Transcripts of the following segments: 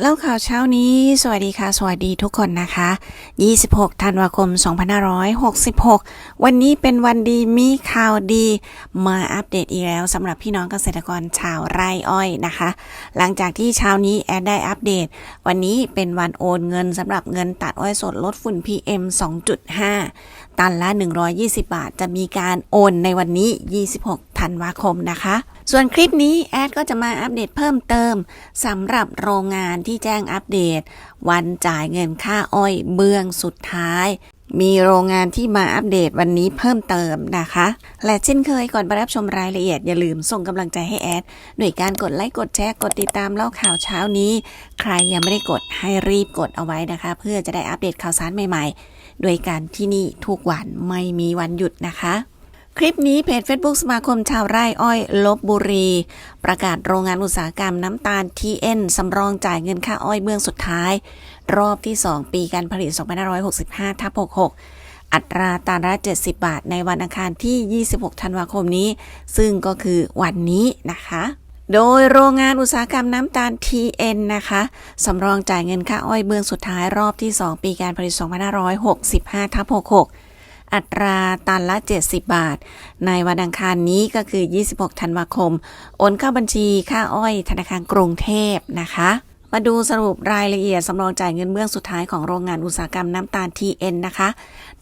เล่าข่าวเช้านี้ สวัสดีค่ะ สวัสดีทุกคนนะคะ 26 ธันวาคม 2566 วันนี้เป็นวันดีมีข่าวดี มาอัปเดตอีกแล้วสำหรับพี่น้องเกษตรกรชาวไร่อ้อยนะคะ หลังจากที่เช้านี้แอดได้อัปเดต วันนี้เป็นวันโอนเงินสำหรับเงินตัดอ้อยสดลดฝุ่น PM 2.5 ตันละ 120 บาท จะมีการโอนในวันนี้ 26 ธันวาคมนะคะ ส่วนคลิปนี้แอดก็จะมาอัปเดตเพิ่มเติมสำหรับโรงงานที่แจ้งอัปเดต วันจ่ายเงินค่าอ้อยเบื้องสุดท้าย มีโรงงานที่มาอัปเดตวันนี้เพิ่มเติมนะคะ และเช่นเคยก่อนไปรับชมรายละเอียดอย่าลืมส่งกำลังใจให้แอดด้วยการกดไลค์กดแชร์กดติดตามเล่าข่าวเช้านี้ ใครยังไม่ได้กดให้รีบกดเอาไว้นะคะ เพื่อจะได้อัปเดตข่าวสารใหม่ๆ โดยการที่นี่ทุกวันไม่มีวันหยุดนะคะ คลิปนี้เพจ Facebook สมาคมชาวไร่อ้อยลบบุรี ประกาศโรงงานอุตสาหกรรมน้ำตาล TN สำรองจ่ายเงินค่าอ้อยเบื้องสุดท้าย รอบที่ 2 ปีการผลิต 2565ทับ66 อัตราตาละ70 บาทในวันอังคารที่ 26 ธันวาคมนี้ ซึ่งก็คือวันนี้นะคะ โดยโรงงานอุตสาหกรรมน้ำตาล TN นะคะสำรองจ่ายเงินค่าอ้อยเบื้องสุดท้ายรอบที่ 2 ปีการผลิต 2565ทับ66 อัตราตันละ 70 บาท ในวันอังคารนี้ก็คือ 26 ธันวาคม โอนเข้าบัญชีค่าอ้อยธนาคารกรุงเทพนะคะมาดูสรุปรายละเอียดสำรองจ่ายเงินเบื้องสุดท้ายของโรงงานอุตสาหกรรมน้ำตาล TN นะคะ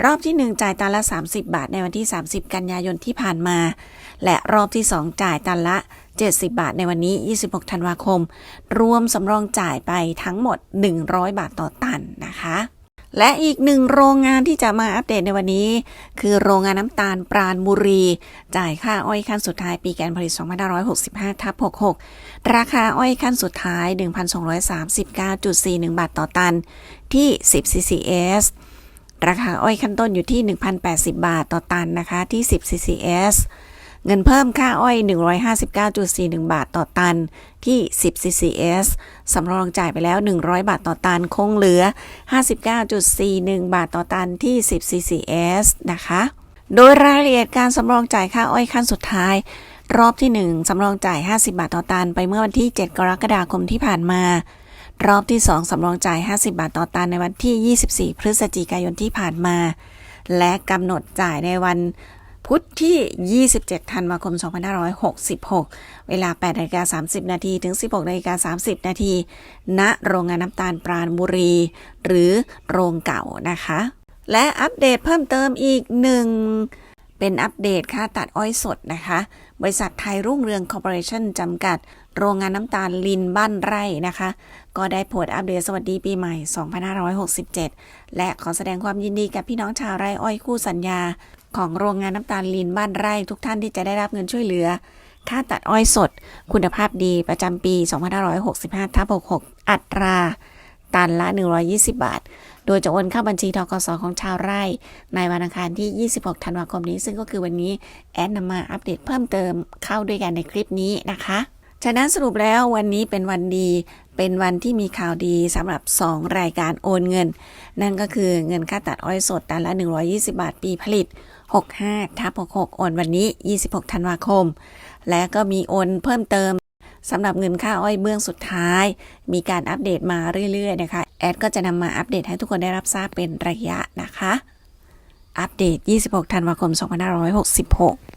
รอบที่ 1 จ่ายตันละ 30 บาทในวันที่ 30 กันยายนที่ผ่านมา และรอบที่ 2 จ่ายตันละ 70 บาทในวันนี้ 26 ธันวาคม รวมสำรองจ่ายไปทั้งหมด 100 บาทต่อตันนะคะ และอีกหนึ่งโรงงานที่จะมาอัปเดตในวันนี้ คือโรงงานน้ำตาลปราณบุรี จ่ายค่าอ้อยขั้นสุดท้ายปีการผลิต 2565ทับ66 ราคาอ้อยขั้นสุดท้าย 1,239.41 บาทต่อตันที่ 10 CCS ราคาอ้อยขั้นต้นอยู่ที่ 1,080 บาทต่อตันนะคะที่ 10 CCS เงินเพิ่มค่าอ้อย 159.41 บาทต่อตันที่ 10 CCS สำรองจ่ายไปแล้ว 100 บาทต่อตันคงเหลือ 59.41 บาทต่อตันที่ 10 CCS นะคะ โดยรายละเอียดการสำรองจ่ายค่าอ้อยขั้นสุดท้าย รอบที่ 1 สำรองจ่าย 50 บาทต่อตัน ไปเมื่อวันที่ 7 กรกฎาคมที่ผ่านมารอบที่ 2 สำรองจ่าย 50 บาทต่อตันในวันที่ 24 พฤศจิกายนที่ผ่านมา และกำหนดจ่ายในวัน พุธที่ 27 ธันวาคม 2566 เวลา8นาฬิกา30 นาทีถึง 16นาฬิกา30 นาทีณโรงงานน้ำตาลปราณบุรี หรือโรงเก่านะคะ และอัปเดตเพิ่มเติมอีกหนึ่ง เป็นอัปเดตค่าตัดอ้อยสดนะคะ บริษัทไทยรุ่งเรืองคอร์ปอเรชั่นจำกัด โรงงานน้ำตาลลินบ้านไร่นะคะ ก็ได้โพสต์อัปเดตสวัสดีปีใหม่ 2567 และขอแสดงความยินดีกับพี่น้องชาวไร่อ้อยคู่สัญญา ของโรงงานน้ำตาลลินบ้านไร่ทุกท่านที่จะได้รับเงินช่วยเหลือ ค่าตัดอ้อยสด คุณภาพดีประจำปี 2565ทับ66 อัตรา ตันละ 120 บาท โดยจะโอนเข้าบัญชีทกสของชาวไร่ ในวันอังคารที่ 26 ธันวาคมนี้ ซึ่งก็คือวันนี้แอดนำมาอัปเดตเพิ่มเติมเข้าด้วยกันในคลิปนี้นะคะฉะนั้นสรุปแล้ววันนี้เป็นวันดี เป็นวันที่มีข่าวดีสำหรับ 2 รายการโอนเงิน นั่นก็คือเงินค่าตัดอ้อยสดตันละ 120 บาทปีผลิต 65ทับ66 โอนวันนี้ 26 ธันวาคม และก็มีโอนเพิ่มเติม สำหรับเงินค่าอ้อยเบื้องสุดท้าย มีการอัปเดตมาเรื่อยๆนะคะ แอดก็จะนำมาอัปเดตให้ทุกคนได้รับทราบเป็นระยะนะคะ อัปเดต 26 ธันวาคม 2566